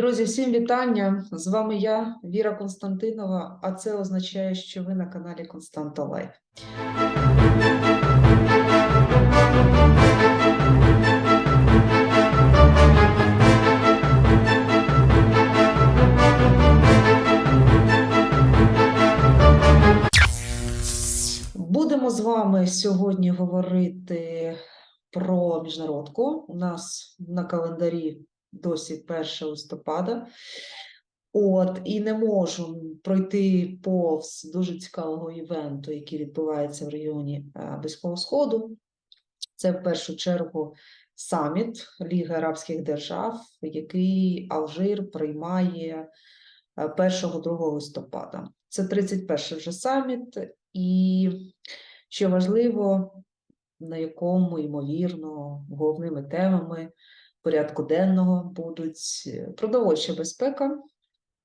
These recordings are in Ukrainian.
Друзі, всім вітання! З вами я, Віра Константинова, а це означає, що ви на каналі Константа Лайф. Будемо з вами сьогодні говорити про міжнародку. У нас на календарі досі 1 листопада. От, і не можу пройти повз дуже цікавого івенту, який відбувається в районі е, Близького Сходу. Це в першу чергу саміт Ліги Арабських Держав, який Алжир приймає 1-2 листопада. Це 31 вже саміт, і що важливо, на якому, ймовірно, головними темами порядку денного будуть е, продовольча безпека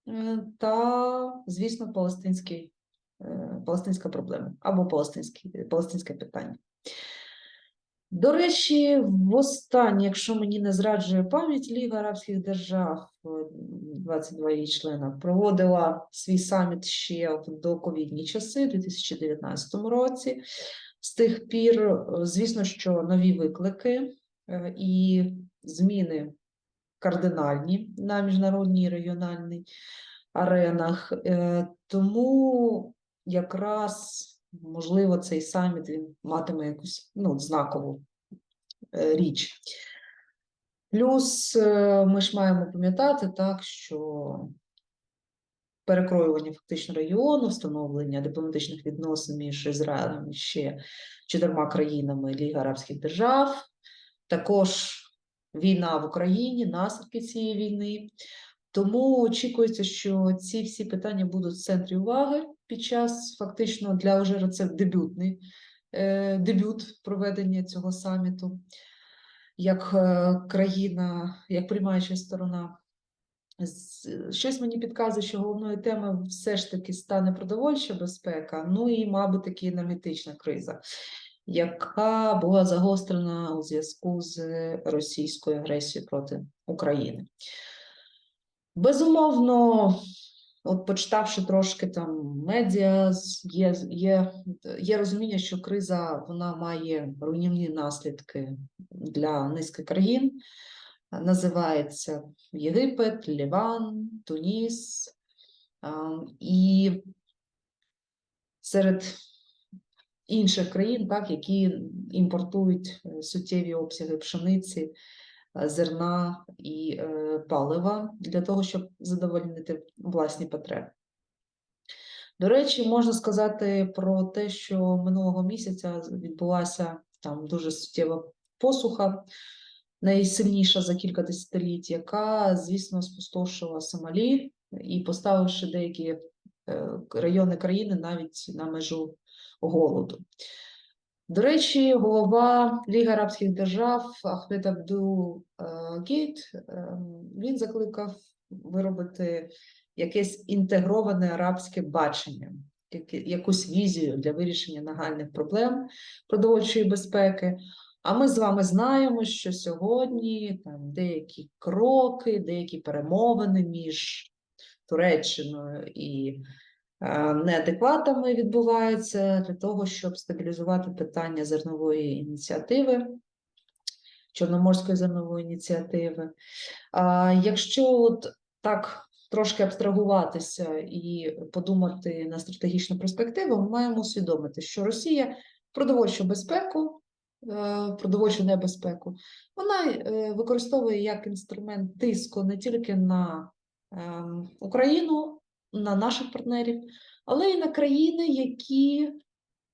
е, та, звісно, палестинський, е, палестинська проблема або палестинське, питання. До речі, востаннє, якщо мені не зраджує пам'ять, Ліга Арабських Держав, е, 22 її члена, проводила свій саміт ще в доковідні часи, у 2019 році. З тих пір, звісно, що нові виклики і зміни кардинальні на міжнародній регіональній аренах. Е, Тому якраз можливо цей саміт він матиме якусь ну, знакову е, річ. Плюс е, ми ж маємо пам'ятати так, що перекроювання фактично регіону, встановлення дипломатичних відносин між Ізраїлем і ще чотирма країнами Ліги Арабських Держав, також війна в Україні, наслідки цієї війни. Тому очікується, що ці всі питання будуть в центрі уваги під час фактично для Алжира це дебютний е, дебют проведення цього саміту як е, країна, як приймаюча сторона. Щось мені підказує, що головною темою все ж таки стане продовольча безпека, ну і, мабуть, таки енергетична криза, яка була загострена у зв'язку з російською агресією проти України. Безумовно, от почитавши трошки там медіа, є, є, є розуміння, що криза вона має руйнівні наслідки для низки країн. Називається Єгипет, Ліван, Туніс. І серед інших країн, так, які імпортують е, суттєві обсяги пшениці, е, зерна і е, палива для того, щоб задовольнити власні потреби. До речі, можна сказати про те, що минулого місяця відбулася там дуже суттєва посуха, найсильніша за кілька десятиліть, яка, звісно, спустошила Сомалі і поставивши деякі райони країни навіть на межу голоду. До речі, голова Ліги Арабських Держав Ахмед Абдул е, Гейт, е, він закликав виробити якесь інтегроване арабське бачення, якусь візію для вирішення нагальних проблем продовольчої безпеки. А ми з вами знаємо, що сьогодні там деякі кроки, деякі перемовини між Туреччиною і неадекватами відбуваються для того, щоб стабілізувати питання зернової ініціативи, Чорноморської зернової ініціативи. А якщо от так трошки абстрагуватися і подумати на стратегічну перспективу, ми маємо усвідомити, що Росія продовольчу безпеку, е, продовольчу небезпеку, вона е, використовує як інструмент тиску не тільки на ем, Україну, на наших партнерів, але й на країни, які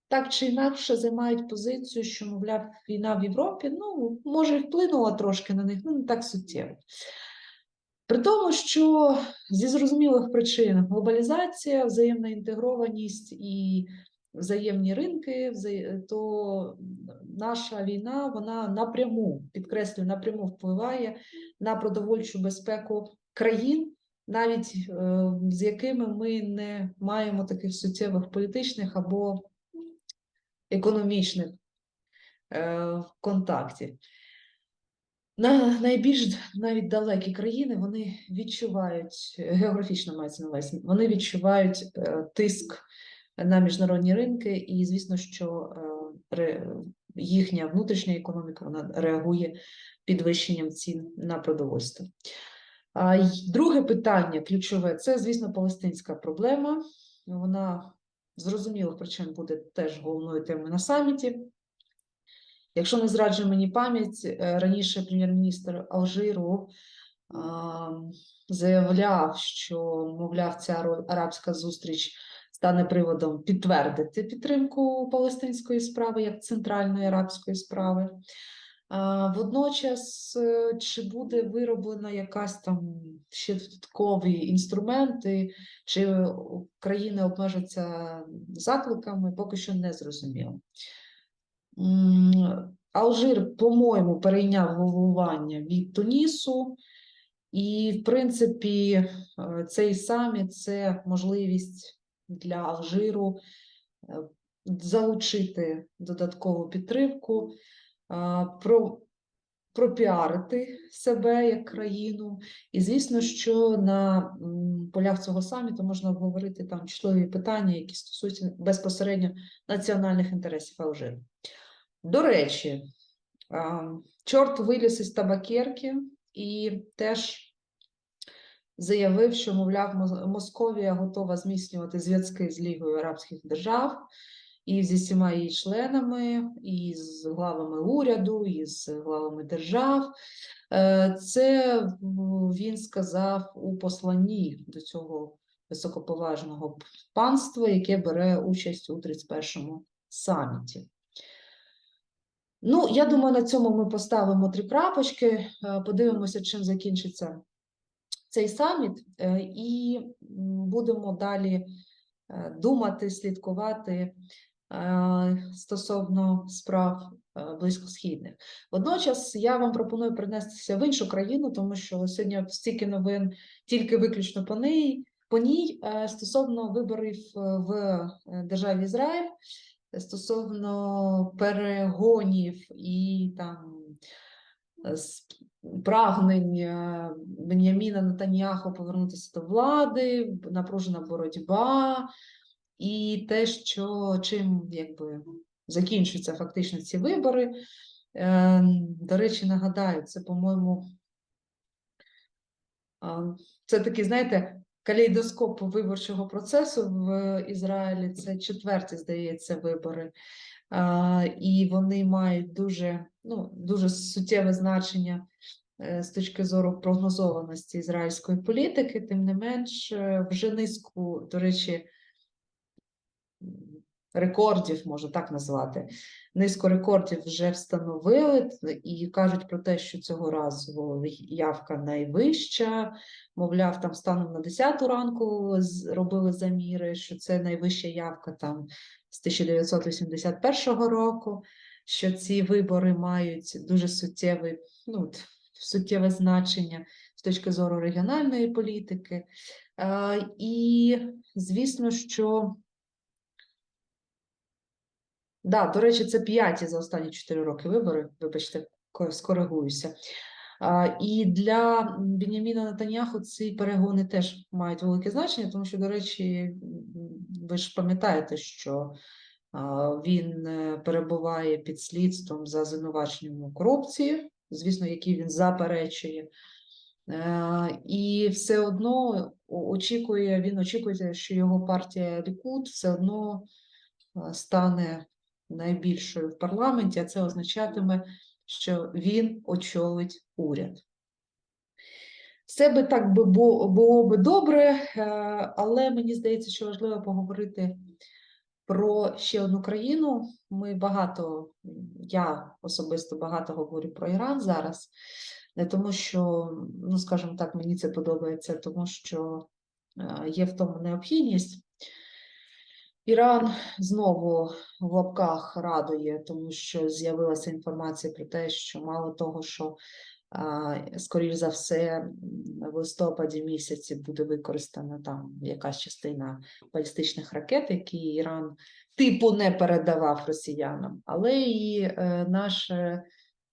так чи інакше займають позицію, що, мовляв, війна в Європі, ну, може, і вплинула трошки на них, ну не так суттєво. При тому, що зі зрозумілих причин глобалізація, взаємна інтегрованість і взаємні ринки, то наша війна вона напряму, підкреслюю, напряму впливає на продовольчу безпеку країн, навіть е, з якими ми не маємо таких суттєвих політичних або економічних е, контактів. на найбільш навіть далекі країни вони відчувають географічно мається на увазі, вони відчувають е, тиск на міжнародні ринки, і звісно, що їхня внутрішня економіка вона реагує підвищенням цін на продовольство. Друге питання ключове це, звісно, палестинська проблема. Вона з зрозумілих причин буде теж головною темою на саміті. Якщо не зраджує мені пам'ять, е, раніше прем'єр-міністр Алжиру заявляв, що, мовляв, ця арабська зустріч стане приводом підтвердити підтримку палестинської справи як центральної арабської справи. Водночас, е, чи буде вироблена якась там ще додаткові інструменти, чи країни обмежаться закликами, поки що не зрозуміло. Алжир, по-моєму, перейняв головування від Тунісу, і, в принципі, е, цей саміт це можливість для Алжиру е, залучити додаткову підтримку, про, пропіарити себе як країну. І, звісно, що на полях цього саміту можна обговорити там чутливі питання, які стосуються безпосередньо національних інтересів Алжиру. До речі, чорт виліз із табакерки і теж заявив, що, мовляв, Московія готова зміцнювати зв'язки з Лігою Арабських Держав і зі всіма її членами, і з главами уряду, і з главами держав. Е, Це він сказав у посланні до цього високоповажного панства, яке бере участь у 31-му саміті. Ну, я думаю, на цьому ми поставимо три крапочки, е, подивимося, чим закінчиться цей саміт, е, і будемо далі думати, слідкувати стосовно справ е, близькосхідних. Водночас я вам пропоную перенестися в іншу країну, тому що сьогодні стільки новин тільки виключно по ній, по ній е, стосовно виборів е, в е, державі Ізраїль стосовно перегонів і там е, прагнень е, Беньяміна Нетаньяху повернутися до влади, напружена боротьба, і те, що чим якби закінчуються фактично ці вибори. Е, До речі, нагадаю, це, по-моєму, Це такий, знаєте, калейдоскоп виборчого процесу в Ізраїлі. Це четверті, здається, вибори. І вони мають дуже, ну, дуже суттєве значення е, з точки зору прогнозованості ізраїльської політики. Тим не менш, е, вже низку, до речі, рекордів, можна так назвати. Низку рекордів вже встановили і кажуть про те, що цього разу явка найвища. Мовляв, там станом на 10 ранку з- робили заміри, що це найвища явка там з 1981 року, що ці вибори мають дуже суттєвий, ну, суттєве значення з точки зору регіональної політики. І, звісно, що Да, до речі, це п'яті за останні 4 роки вибори. Вибачте, скоригуюся. І для Беняміна Нетаньяху ці перегони теж мають велике значення, тому що, до речі, ви ж пам'ятаєте, що він е, перебуває під слідством за звинуваченням у корупції, звісно, які він заперечує. Е, І все одно очікує, він очікує, що його партія Лікуд все одно стане найбільшою в парламенті, а це означатиме, що він очолить уряд. Все би так би було би добре, е, але мені здається, що важливо поговорити про ще одну країну. Ми багато, я особисто багато говорю про Іран зараз, не тому що, ну скажімо так, мені це подобається, тому що е, є в тому необхідність. Іран знову в лапках радує, тому що з'явилася інформація про те, що мало того, що скоріш за все в листопаді місяці буде використана там якась частина балістичних ракет, які Іран типу не передавав росіянам, але і е,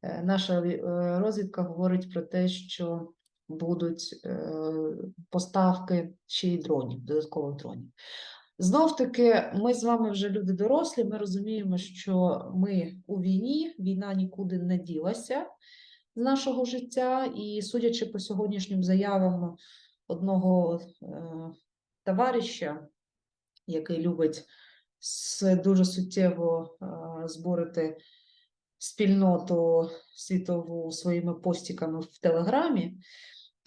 Е, Наша е, розвідка говорить про те, що будуть поставки ще й дронів, додаткових дронів. Знов таки, ми з вами вже люди дорослі. Ми розуміємо, що ми у війні, війна нікуди не ділася з нашого життя, і судячи по сьогоднішнім заявам одного е, товариша, який любить дуже суттєво е, зборити спільноту світову своїми постіками в Телеграмі,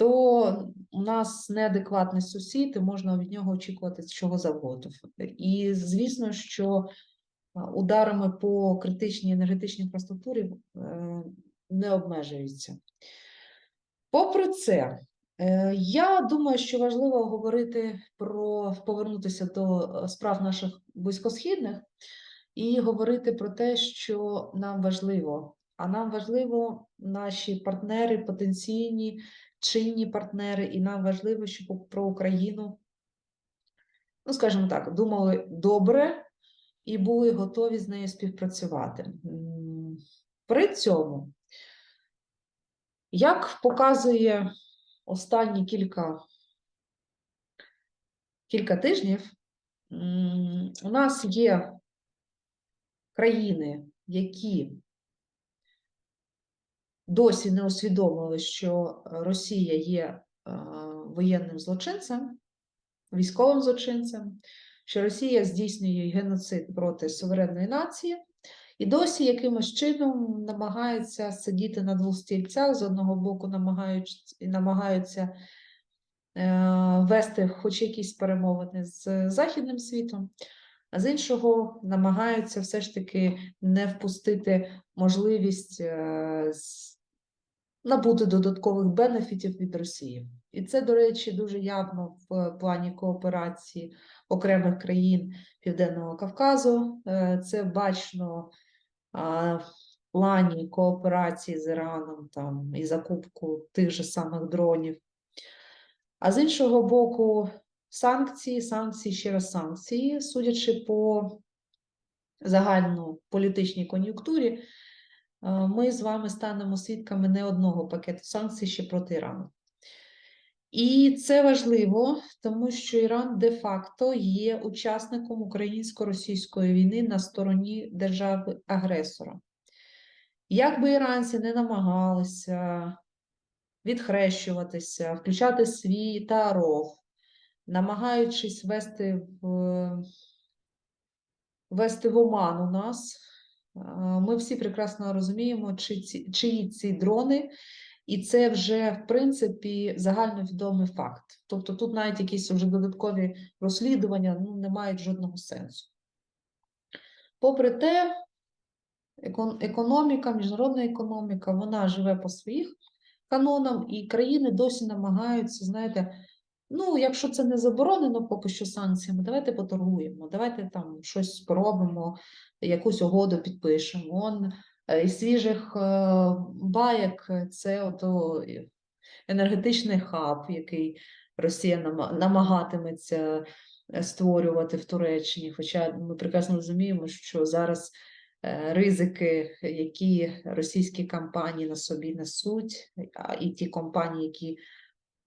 то у нас неадекватний сусід, і можна від нього очікувати чого завгодно. І звісно, що ударами по критичній енергетичній інфраструктурі е, не обмежуються. Попри це, е, я думаю, що важливо говорити про повернутися до справ наших близькосхідних і говорити про те, що нам важливо. А нам важливо наші партнери, потенційні, чинні партнери, і нам важливо, щоб про Україну, ну скажімо так, думали добре і були готові з нею співпрацювати. При цьому, як показує останні кілька, кілька тижнів, у нас є країни, які досі не усвідомили, що Росія є е, воєнним злочинцем, військовим злочинцем, що Росія здійснює геноцид проти суверенної нації, і досі якимось чином намагаються сидіти на двох стільцях, з одного боку намагаються, намагаються е, вести хоч якісь перемовини з західним світом, а з іншого намагаються все ж таки не впустити можливість е, набути додаткових бенефітів від Росії. І це, до речі, дуже явно в плані кооперації окремих країн Південного Кавказу. Е, Це бачно в плані кооперації з Іраном там, і закупку тих же самих дронів. А з іншого боку, санкції, санкції, ще раз санкції, судячи по загальнополітичній кон'юнктурі, ми з вами станемо свідками не одного пакету санкцій ще проти Ірану. І це важливо, тому що Іран де-факто є учасником українсько-російської війни на стороні держави-агресора. Як би іранці не намагалися відхрещуватися, включати свій таров, намагаючись вести в, вести в оману нас, ми всі прекрасно розуміємо, чиї ці дрони, і це вже, в принципі, загальновідомий факт. Тобто тут навіть якісь вже додаткові розслідування ну, не мають жодного сенсу. Попри те, економіка, міжнародна економіка, вона живе по своїх канонам, і країни досі намагаються, знаєте, ну, якщо це не заборонено поки що санкціями, давайте поторгуємо, давайте там щось спробуємо, якусь угоду підпишемо. Он е, із свіжих е, баєк е, це ото енергетичний хаб, який Росія намагатиметься створювати в Туреччині. Хоча ми прекрасно розуміємо, що зараз ризики, які російські компанії на собі несуть, і ті компанії, які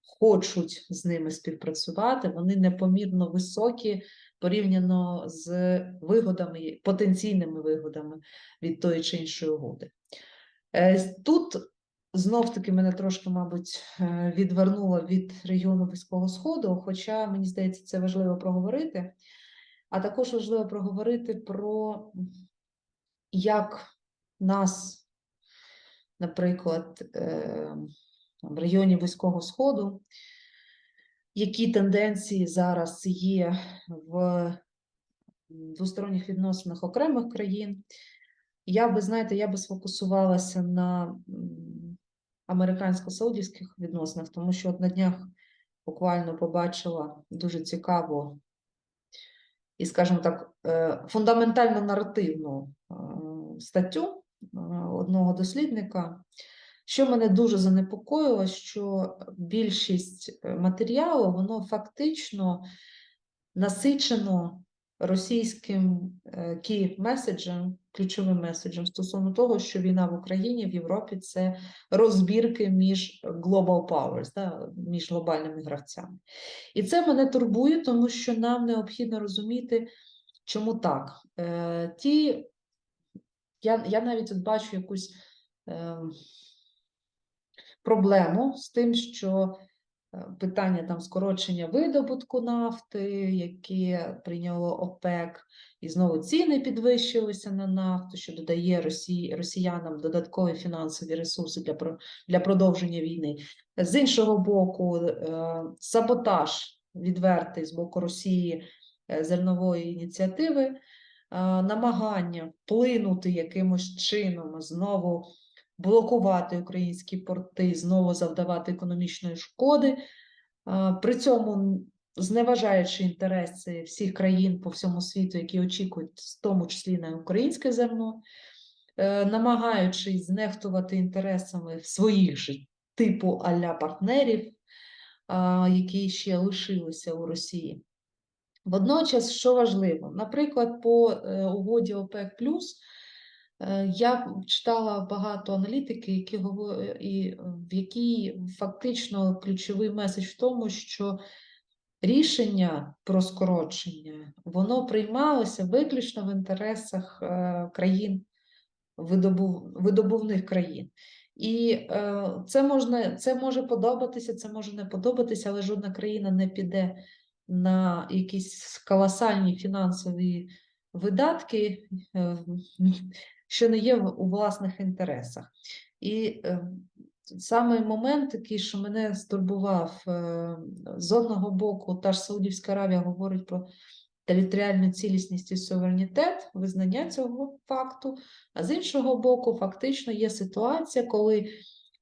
хочуть з ними співпрацювати, вони непомірно високі порівняно з вигодами, потенційними вигодами від тої чи іншої угоди. Е, Тут знов таки мене трошки, мабуть, е, відвернуло від регіону Близького Сходу, хоча мені здається, це важливо проговорити. А також важливо проговорити про як нас, наприклад, е, в районі Близького Сходу, які тенденції зараз є в двосторонніх відносинах окремих країн. Я би, знаєте, я би сфокусувалася на американсько-саудівських відносинах, тому що от на днях буквально побачила дуже цікаву і, скажімо так, е, фундаментально наративну е, статтю е, одного дослідника, що мене дуже занепокоїло, що більшість е, матеріалу, воно фактично насичено російським key меседжем ключовим меседжем стосовно того, що війна в Україні, в Європі це розбірки між global powers, да, між глобальними гравцями. І це мене турбує, тому що нам необхідно розуміти, чому так. Е, ті, я, я навіть от бачу якусь е, проблему з тим, що е, питання там скорочення видобутку нафти, яке прийняло ОПЕК, і знову ціни підвищилися на нафту, що додає Росії, росіянам додаткові фінансові ресурси для, для продовження війни. З іншого боку, е, саботаж відвертий з боку Росії е, зернової ініціативи, намагання вплинути якимось чином знову блокувати українські порти, знову завдавати економічної шкоди, при цьому зневажаючи інтереси всіх країн по всьому світу, які очікують, в тому числі на українське зерно, е, намагаючись знехтувати інтересами своїх же типу аля партнерів, які ще лишилися у Росії. Водночас, що важливо, наприклад, по е, угоді ОПЕК+, Е, Я читала багато аналітики, які і е, в якій фактично ключовий меседж в тому, що рішення про скорочення воно приймалося виключно в інтересах е, країн видобув, видобувних країн. І е, це можна, це може подобатися, це може не подобатися, але жодна країна не піде на якісь колосальні фінансові видатки, е, що не є у власних інтересах. І е, саме момент такий, що мене стурбував, е, з одного боку, та ж Саудівська Аравія говорить про територіальну цілісність і суверенітет, визнання цього факту, а з іншого боку, фактично є ситуація, коли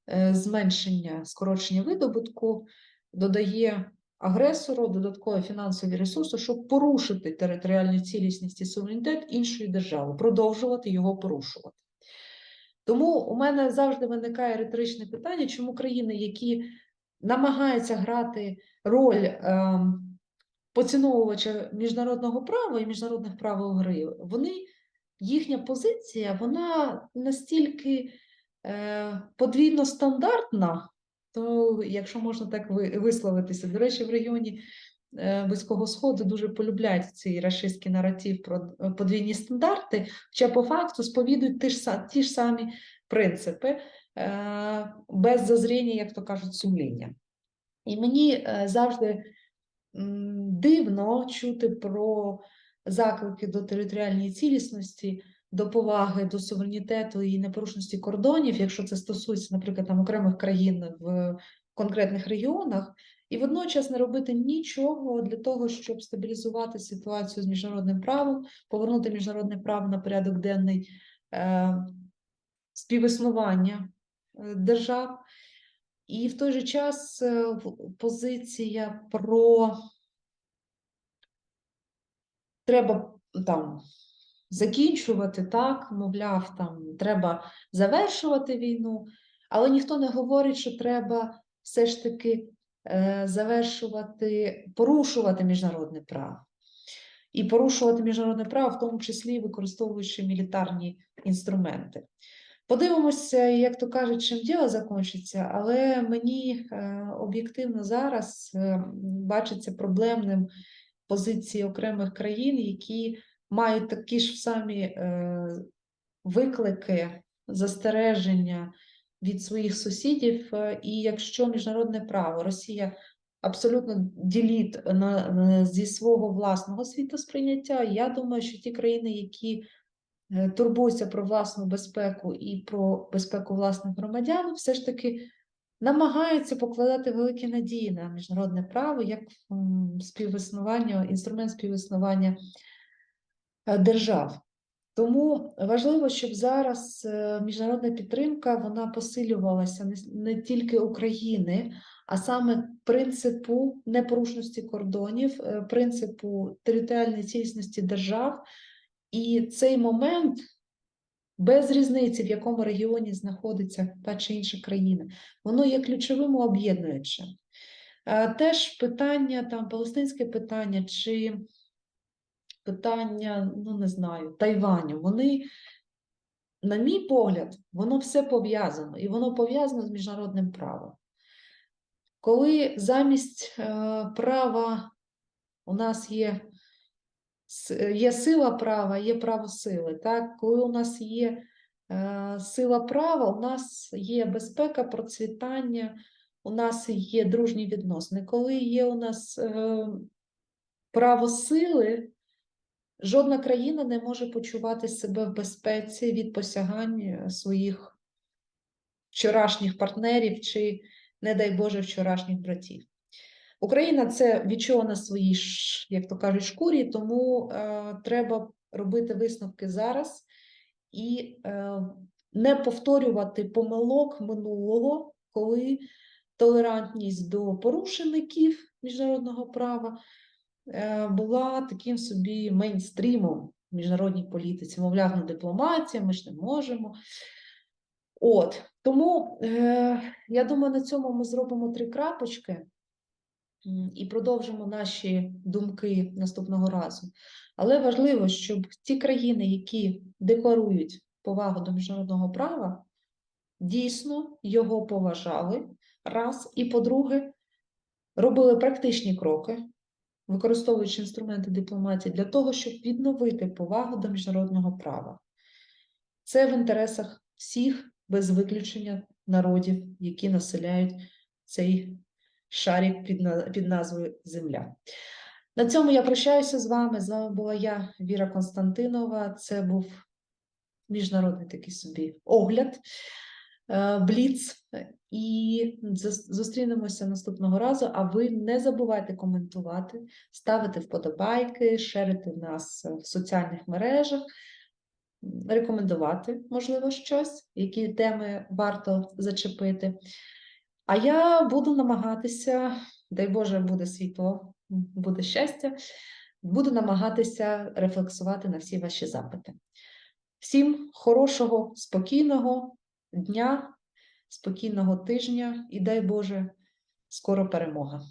е, зменшення скорочення видобутку додає агресору додаткові фінансові ресурси, щоб порушити територіальну цілісність і суверенітет іншої держави, продовжувати його порушувати. Тому у мене завжди виникає риторичне питання, чому країни, які намагаються грати роль ем, поціновувача міжнародного права і міжнародних правил гри, вони, їхня позиція, вона настільки е, подвійно стандартна, то, якщо можна так висловитися, до речі, в регіоні е, Близького Сходу дуже полюбляють цей рашистський наратив про е, подвійні стандарти, хоча по факту сповідують ті ж, ті ж самі принципи е, без зазріння, як то кажуть, сумління. І мені завжди дивно чути про заклики до територіальної цілісності, до поваги до суверенітету і непорушності кордонів, якщо це стосується, наприклад, там окремих країн в конкретних регіонах, і водночас не робити нічого для того, щоб стабілізувати ситуацію з міжнародним правом, повернути міжнародне право на порядок денний е, співіснування е, держав. І в той же час е, позиція про треба там закінчувати так, мовляв, там треба завершувати війну, але ніхто не говорить, що треба все ж таки е, завершувати, порушувати міжнародне право. І порушувати міжнародне право, в тому числі використовуючи мілітарні інструменти. Подивимося, як то кажуть, чим діло закінчиться, але мені е, об'єктивно зараз е, бачиться проблемним позиції окремих країн, які мають такі ж самі е, виклики, застереження від своїх сусідів. е, І якщо міжнародне право Росія абсолютно діліт на, зі свого власного світосприйняття, я думаю, що ті країни, які е, турбуються про власну безпеку і про безпеку власних громадян, все ж таки намагаються покладати великі надії на міжнародне право як співіснування, інструмент співіснування держав. Тому важливо, щоб зараз е, міжнародна підтримка вона посилювалася не, тільки України, а саме принципу непорушності кордонів, е, принципу територіальної цілісності держав. І цей момент без різниці, в якому регіоні знаходиться та чи інша країна, воно є ключовим об'єднуючим. Е, Теж питання, там, палестинське питання чи питання, ну не знаю, Тайваню, вони на мій погляд, воно все пов'язано, і воно пов'язано з міжнародним правом. Коли замість е, права у нас є, є сила права, є право сили. Так? Коли у нас є е, сила права, у нас є безпека, процвітання, у нас є дружні відносини. Коли є у нас е, право сили, жодна країна не може почувати себе в безпеці від посягань е, своїх вчорашніх партнерів чи, не дай Боже, вчорашніх братів. Україна це відчула на своїй, як то кажуть, шкурі, тому е, треба робити висновки зараз і е, не повторювати помилок минулого, коли толерантність до порушеників міжнародного права була таким собі мейнстрімом в міжнародній політиці. Мовляв, ну дипломатія, ми ж не можемо. От тому е, я думаю, на цьому ми зробимо три крапочки і продовжимо наші думки наступного разу. Але важливо, щоб ті країни, які декларують повагу до міжнародного права, дійсно його поважали. Раз, і по-друге, робили практичні кроки, використовуючи інструменти дипломатії для того, щоб відновити повагу до міжнародного права. Це в інтересах всіх без виключення народів, які населяють цей шарик під, під назвою Земля. На цьому я прощаюся з вами. З вами була я, Віра Константинова. Це був міжнародний такий собі огляд, е, бліц. І зустрінемося наступного разу. А ви не забувайте коментувати, ставити вподобайки, шерити нас в соціальних мережах рекомендувати, можливо, щось, які теми варто зачепити. А я буду намагатися, дай Боже, буде світло, буде щастя, буду намагатися рефлексувати на всі ваші запити. Всім хорошого, спокійного дня, спокійного тижня і дай Боже, скоро перемога.